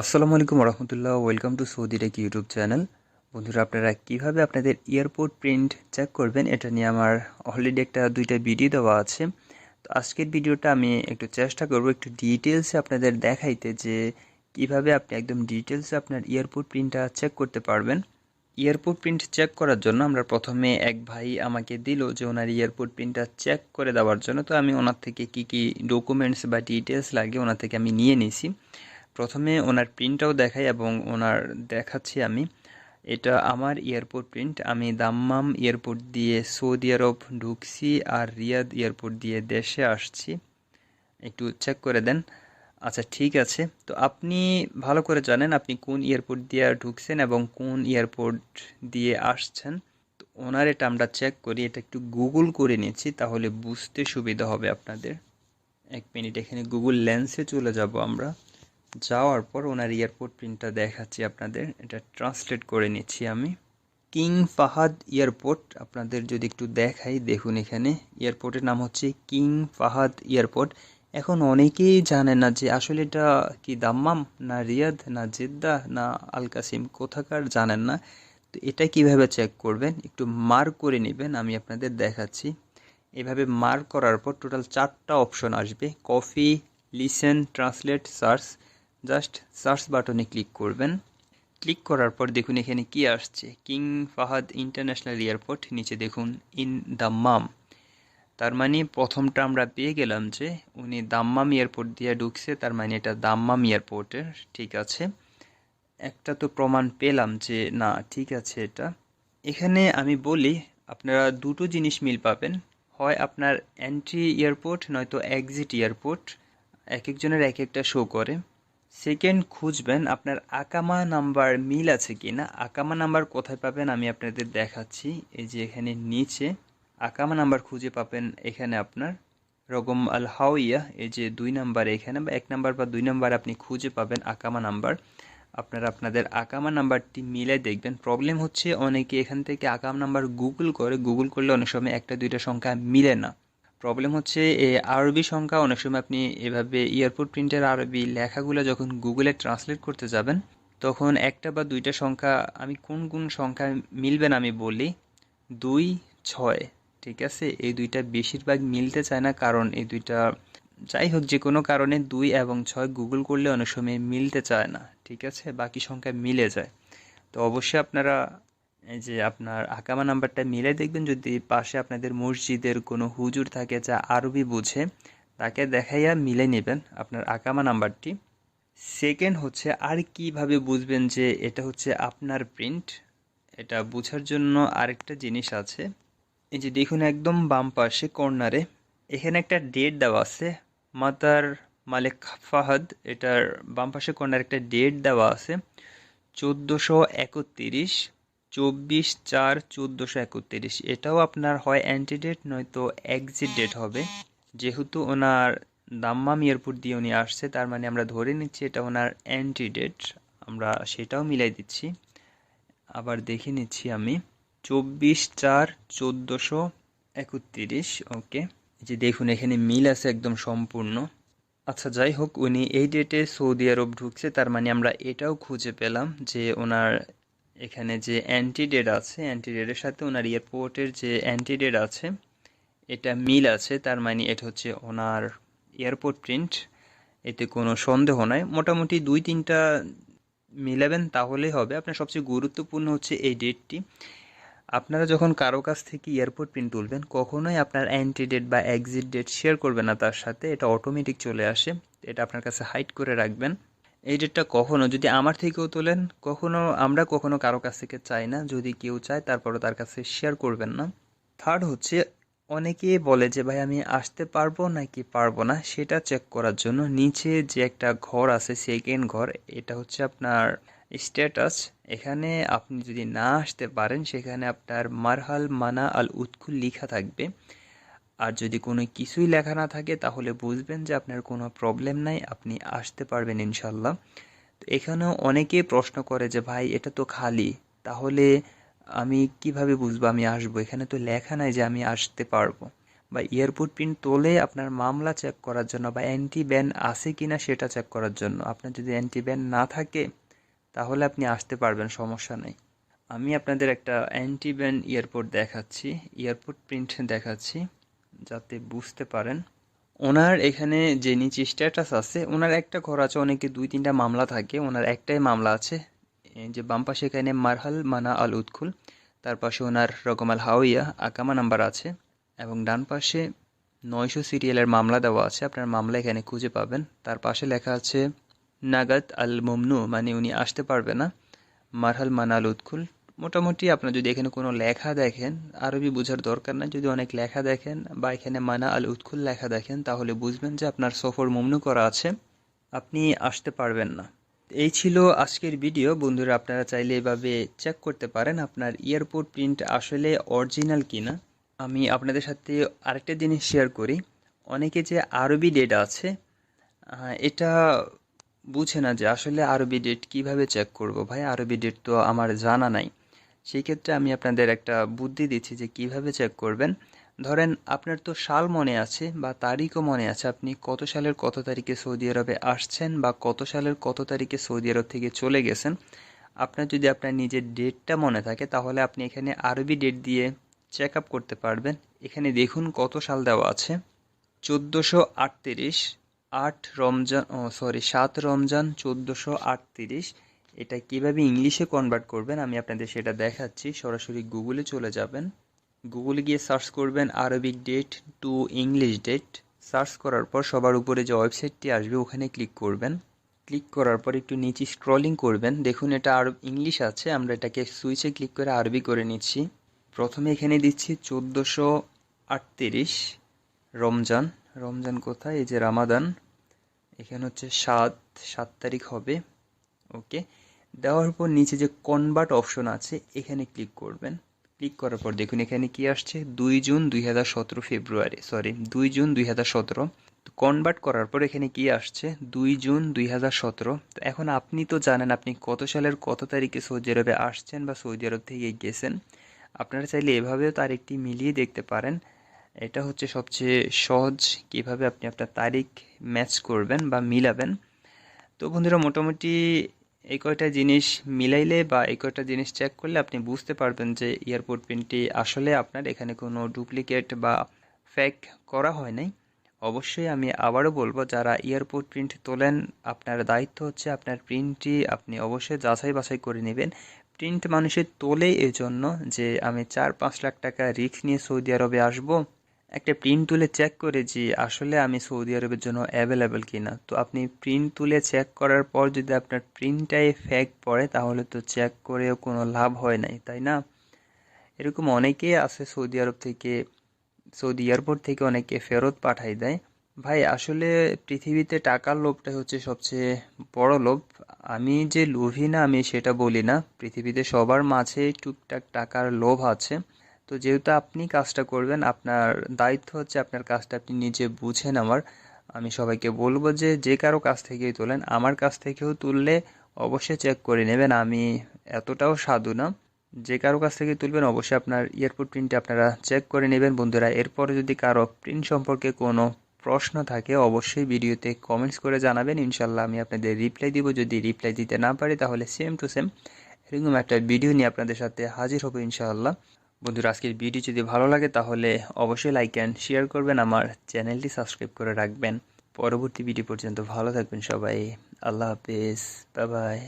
আসসালামু আলাইকুম রহমতুল্লাহ welcome to Saudi tech YouTube channel. বন্ধুরা, আপনারা কীভাবে আপনাদের এয়ারপোর্ট প্রিন্ট চেক করবেন, এটা নিয়ে আমার অলরেডি একটা, দুইটা ভিডিও দেওয়া আছে। তো আজকের ভিডিওটা আমি একটু চেষ্টা করব একটু ডিটেলসে আপনাদের দেখাইতে যে কীভাবে আপনি একদম ডিটেলসে আপনার এয়ারপোর্ট প্রিন্টটা চেক করতে পারবেন। এয়ারপোর্ট প্রিন্ট চেক করার জন্য আমরা প্রথমে এক ভাই আমাকে দিল যে ওনার এয়ারপোর্ট প্রিন্টটা চেক করে দেওয়ার জন্য। তো আমি ওনার থেকে কি কি ডকুমেন্টস বা ডিটেলস লাগে, ওনার থেকে আমি নিয়ে নিয়েছি প্রথমে ওনার প্রিন্টটাও দেখাই এবং ওনার দেখাচ্ছি আমি। এটা আমার এয়ারপোর্ট প্রিন্ট আমি দাম্মাম এয়ারপোর্ট দিয়ে সৌদি আরব ঢুকছি আর রিয়াদ এয়ারপোর্ট দিয়ে দেশে আসছি। একটু চেক করে দেন। আচ্ছা ঠিক আছে। তো আপনি ভালো করে জানেন আপনি কোন এয়ারপোর্ট দিয়ে ঢুকছেন এবং কোন এয়ারপোর্ট দিয়ে আসছেন। তো ওনার এটা আমরা চেক করি, এটা একটু গুগল করে নিচ্ছি, তাহলে বুঝতে সুবিধা হবে আপনাদের। এক মিনিট এখানে গুগল লেন্সে চলে যাব আমরা। যাওয়ার পর ওনার এয়ারপোর্ট প্রিন্টটা দেখাচ্ছি আপনাদের। এটা ট্রান্সলেট করে নিচ্ছি আমি। কিং ফাহাদ এয়ারপোর্ট আপনাদের যদি একটু দেখাই, দেখুন এখানে। এয়ারপোর্টের নাম হচ্ছে কিং ফাহাদ এয়ারপোর্ট এখন অনেকেই জানে না যে আসলে এটা কি দাম্মাম, না রিয়াদ, না জেদ্দা, না আল কাসিম, কোথাকার জানেন না। তো এটা কীভাবে চেক করবেন? একটু মার্ক করে নেবেন, আমি আপনাদের দেখাচ্ছি। এভাবে মার্ক করার পর টোটাল চারটা অপশন আসবে। Copy listen translate search just search বাটনে ক্লিক করবেন। ক্লিক করার পর দেখুন এখানে কি আসছে। কিং ফাহাদ ইন্টারন্যাশনাল এয়ারপোর্ট, নিচে দেখুন, ইন দাম্মাম তার মানে প্রথমটা আমরা পেয়ে গেলাম যে উনি দাম্মাম এয়ারপোর্ট দিয়ে ঢুকছে, তার মানে এটা দাম্মাম এয়ারপোর্টের, ঠিক আছে। একটা তো প্রমাণ পেলাম যে না, ঠিক আছে এটা। এখানে আমি বলি, আপনারা দুটো জিনিস মিল পাবেন। হয় আপনার এন্ট্রি এয়ারপোর্ট, নয়তো এক্সিট এয়ারপোর্ট। এক একজনের এক একটা শো করে। সেকেন্ড খুঁজবেন আপনার আকামা নাম্বার মিল আছে কি না? আকামা নাম্বার কোথায় পাবেন আমি আপনাদের দেখাচ্ছি। এই যে এখানে নিচে আকামা নাম্বার খুঁজে পাবেন এখানে আপনার রকম আল হাওইয়া এই যে দুই নাম্বার এখানে বা এক নাম্বার বা দুই নাম্বার আপনি খুঁজে পাবেন আকামা নাম্বার। আপনারা আপনাদের আকামা নাম্বারটি মিলে দেখবেন। প্রবলেম হচ্ছে অনেকে এখান থেকে আকাম নাম্বার গুগল করে। গুগল করলে অনেক সময় একটা দুইটা সংখ্যা মিলে না। প্রবলেম হচ্ছে আরবি সংখ্যা, অনেক সময় আপনি এভাবে এয়ারপোর্ট প্রিন্টের আরবি লেখাগুলো যখন গুগলে ট্রান্সলেট করতে যাবেন, তখন একটা বা দুইটা সংখ্যা, আমি কোন কোন সংখ্যা মিলবেন আমি বলি, দুই, ছয়, ঠিক আছে? এই দুইটা বেশিরভাগ মিলতে চায় না, কারণ এই দুইটা, যাই হোক, যে কোনো কারণে দুই এবং ছয় গুগল করলে অনেক সময় মিলতে চায় না, ঠিক আছে? বাকি সংখ্যা মিলে যায়। তো অবশ্যই আপনারা যে আপনার আকামা নাম্বারটা মিলে দেখবেন, যদি পাশে আপনাদের মসজিদের কোনো হুজুর থাকে যা আরবি বুঝে, তাকে দেখাইয়া মিলে নেবেন আপনার আকামা নাম্বারটি। সেকেন্ড হচ্ছে, আর কীভাবে বুঝবেন যে এটা হচ্ছে আপনার প্রিন্ট? এটা বোঝার জন্য আরেকটা জিনিস আছে। এই যে দেখুন, একদম বাম পাশে কর্নারে এখানে একটা ডেট দেওয়া আছে মাতার মালিক ফাহাদ। এটার বাম পাশে কর্নার একটা ডেট দেওয়া আছে, চোদ্দোশো একত্রিশ। চব্বিশ চার চোদ্দোশো একত্রিশ। এটাও আপনার হয় অ্যান্টিডেট নয়তো এক্সিট ডেট হবে। যেহেতু ওনার দাম্মাম এয়ারপোর্ট দিয়ে উনি আসছে, তার মানে আমরা ধরে নিচ্ছি এটা ওনার অ্যান্টিডেট আমরা সেটাও মিলাই দিচ্ছি। আবার দেখে নিচ্ছি আমি। চব্বিশ চার চোদ্দোশো একত্রিশ, ওকে। যে দেখুন, এখানে মিল আছে একদম সম্পূর্ণ। আচ্ছা যাই হোক, উনি এই ডেটে সৌদি আরব ঢুকছে, তার মানে আমরা এটাও খুঁজে পেলাম যে ওনার এখানে যে অ্যান্টিডেট আছে অ্যান্টিডেটের সাথে ওনার এয়ারপোর্টের যে অ্যান্টিডেট আছে, এটা মিল আছে, তার মানে এটা হচ্ছে ওনার এয়ারপোর্ট প্রিন্ট এতে কোনো সন্দেহ নাই। মোটামুটি দুই তিনটা মিলাবেন তাহলেই হবে। আপনার সবচেয়ে গুরুত্বপূর্ণ হচ্ছে এই ডেটটি আপনারা যখন কারও কাছ থেকে এয়ারপোর্ট প্রিন্ট তুলবেন, কখনোই আপনার অ্যান্টি ডেট বা এক্সিট ডেট শেয়ার করবেন না তার সাথে, এটা অটোমেটিক চলে আসে। এটা আপনার কাছে হাইড করে রাখবেন। এই ডেটটা কখনো যদি আমার থেকেও তোলেন, কখনো আমরা কখনো কারও কাছ থেকে চাই না। যদি কেউ চায়, তারপরও তার কাছে শেয়ার করবেন না। থার্ড হচ্ছে, অনেকে বলে যে, ভাই, আমি আসতে পারব নাকি পারব না? সেটা চেক করার জন্য নিচে যে একটা ঘর আছে সেকেন্ড ঘর, এটা হচ্ছে আপনার স্ট্যাটাস এখানে আপনি যদি না আসতে পারেন, সেখানে আপনার মারহাল মানা আল উৎকুল লেখা থাকবে। আর যদি কোনো কিছুই লেখা না থাকে, তাহলে বুঝবেন যে আপনার কোনো প্রবলেম নাই, আপনি আসতে পারবেন ইনশাল্লাহ তো এখানেও অনেকেই প্রশ্ন করে যে, ভাই, এটা তো খালি, তাহলে আমি কীভাবে বুঝব আমি আসব? এখানে তো লেখা নাই যে আমি আসতে পারব। বা এয়ারপোর্ট প্রিন্ট তোলে আপনার মামলা চেক করার জন্য বা অ্যান্টি ব্যান আছে কি না সেটা চেক করার জন্য। আপনার যদি অ্যান্টি ব্যান না থাকে, তাহলে আপনি আসতে পারবেন, সমস্যা নেই। আমি আপনাদের একটা অ্যান্টি ব্যান এয়ারপোর্ট দেখাচ্ছি এয়ারপোর্ট প্রিন্ট দেখাচ্ছি। যাতে বুঝতে পারেন। ওনার এখানে যে নিচে স্ট্যাটাস আছে, ওনার একটা ঘর আছে, অনেকে দুই তিনটা মামলা থাকে, ওনার একটাই মামলা আছে। যে বাম পাশে এখানে মারহাল মানা আল উৎকুল তার পাশে ওনার রকমাল হাওইয়া আকামা নাম্বার আছে, এবং ডান পাশে নয়শো সিরিয়ালের মামলা দেওয়া আছে, আপনার মামলা এখানে খুঁজে পাবেন। তার পাশে লেখা আছে, নাগাত আল মমনু মানে উনি আসতে পারবে না, মারহাল মানা আল উৎকুল মোটামুটি আপনার যদি এখানে কোনো লেখা দেখেন, আরবি বোঝার দরকার না যদি অনেক লেখা দেখেন বা এখানে মানা আল উৎকুল লেখা দেখেন, তাহলে বুঝবেন যে আপনার সফর মমনু করা আছে। আপনি আসতে পারবেন না। এই ছিল আজকের ভিডিও। বন্ধুরা, আপনারা চাইলে এভাবে চেক করতে পারেন আপনার এয়ারপোর্ট প্রিন্ট আসলে অরিজিনাল কিনা। আমি আপনাদের সাথে আরেকটা জিনিস শেয়ার করি। অনেকে যে আরবি ডেট আছে এটা বুঝে না যে আসলে আরবি ডেট কীভাবে চেক করব। ভাই, আরবি ডেট তো আমার জানা নাই। সেই ক্ষেত্রে আমি আপনাদের একটা বুদ্ধি দিচ্ছি যে কীভাবে চেক করবেন। ধরেন আপনার তো সাল মনে আছে বা তারিখও মনে আছে, আপনি কত সালের কত তারিখে সৌদি আরবে আসছেন বা কত সালের কত তারিখে সৌদি আরব থেকে চলে গেছেন। আপনার যদি আপনার নিজের ডেটটা মনে থাকে, তাহলে আপনি এখানে আরবি ডেট দিয়ে চেক আপ করতে পারবেন। এখানে দেখুন কত সাল দেওয়া আছে। চোদ্দোশো আটত্রিশ, আট রমজান, ও সরি সাত রমজান, চোদ্দোশো আটত্রিশ। এটা কীভাবে ইংলিশে কনভার্ট করবেন আমি আপনাদের সেটা দেখাচ্ছি। সরাসরি গুগলে চলে যাবেন। গুগলে গিয়ে সার্চ করবেন Arabic date to English date search করার পর সবার উপরে যে ওয়েবসাইটটি আসবে ওখানে ক্লিক করবেন। ক্লিক করার পর একটু নিচে স্ক্রলিং করবেন। দেখুন এটা আর ইংলিশ আছে, আমরা এটাকে সুইচে ক্লিক করে আরবি করে নিচ্ছি। প্রথমে এখানে দিচ্ছি চোদ্দোশো আটত্রিশ, রমজান। রমজান কোথায়? এই যে রামাদান। এখানে হচ্ছে সাত সাত তারিখ হবে। ওকে দেওয়ার পর নিচে যে কনভার্ট অপশন আছে, এখানে ক্লিক করবেন। ক্লিক করার পর দেখুন এখানে কি আসছে? দুই জুন দুই হাজার সতেরো ফেব্রুয়ারি সরি দুই জুন দুই হাজার সতেরো। কনভার্ট করার পর এখানে কি আসছে? দুই জুন দুই হাজার সতেরো। তো এখন আপনি তো জানেন আপনি কত সালের কত তারিখে সৌদি আরবে আসছেন বা সৌদি আরব থেকে গেছেন। আপনারা চাইলে এভাবেও তারিখটি মিলিয়ে দেখতে পারেন। এটা হচ্ছে সবচেয়ে সহজ কীভাবে আপনি আপনার তারিখ ম্যাচ করবেন বা মিলাবেন। তো বন্ধুরা, মোটামুটি এই কয়টা জিনিস মিলাইলে বা এই কয়টা জিনিস চেক করলে আপনি বুঝতে পারবেন যে এয়ারপোর্ট প্রিন্টটি আসলে আপনার এখানে কোনো ডুপ্লিকেট বা ফেক করা হয় নাই। অবশ্যই আমি আবারও বলব, যারা এয়ারপোর্ট প্রিন্ট তোলেন, আপনার দায়িত্ব হচ্ছে আপনার প্রিন্টটি আপনি অবশ্যই যাচাই বাছাই করে নেবেন। প্রিন্ট মানুষের তোলে এজন্য যে আমি চার পাঁচ লাখ টাকা রিস্ক নিয়ে সৌদি আরবে আসব। একটা প্রিন্ট তুলে চেক করে যে আসলে আমি সৌদি আরবের জন্য অ্যাভেলেবেল কিনা। তো আপনি প্রিন্ট তুলে চেক করার পর যদি আপনার প্রিন্টটাই ফেক পড়ে, তাহলে তো চেক করেও কোনো লাভ হয় নাই, তাই না? এরকম অনেকেই আছে সৌদি আরব থেকে, সৌদি এয়ারপোর্ট থেকে অনেকে ফেরত পাঠাই দেয়। ভাই, আসলে পৃথিবীতে টাকার লোভটা হচ্ছে সবচেয়ে বড় লোভ। আমি যে লোভী না, আমি সেটা বলি না। পৃথিবীতে সবার মাঝে টুকটাক টাকার লোভ আছে। তো যেহেতু আপনি কাজটা করবেন, আপনার দায়িত্ব হচ্ছে আপনার কাজটা আপনি নিজে বুঝেন আমার আমি সবাইকে বলব যে যে কারও কাছ থেকেই তোলেন। আমার কাছ থেকেও তুললে অবশ্যই চেক করে নেবেন। আমি এতটাও সাধু না। যে কারও কাছ থেকে তুলবেন, অবশ্যই আপনার এয়ারপোর্ট প্রিন্টে আপনারা চেক করে নেবেন। বন্ধুরা, এরপরে যদি কারও প্রিন্ট সম্পর্কে কোনো প্রশ্ন থাকে, অবশ্যই ভিডিওতে কমেন্টস করে জানাবেন। ইনশাল্লাহ আমি আপনাদের রিপ্লাই দিব। যদি রিপ্লাই দিতে না পারি, তাহলে সেম টু সেম এরকম একটা ভিডিও নিয়ে আপনাদের সাথে হাজির হব ইনশাআল্লাহ। বন্ধুরা, আজকের ভিডিও যদি ভালো লাগে, তাহলে অবশ্যই লাইক অ্যান্ড শেয়ার করবেন, আমার চ্যানেলটি সাবস্ক্রাইব করে রাখবেন। পরবর্তী ভিডিও পর্যন্ত ভালো থাকবেন সবাই। আল্লাহ হাফেজ। Bye bye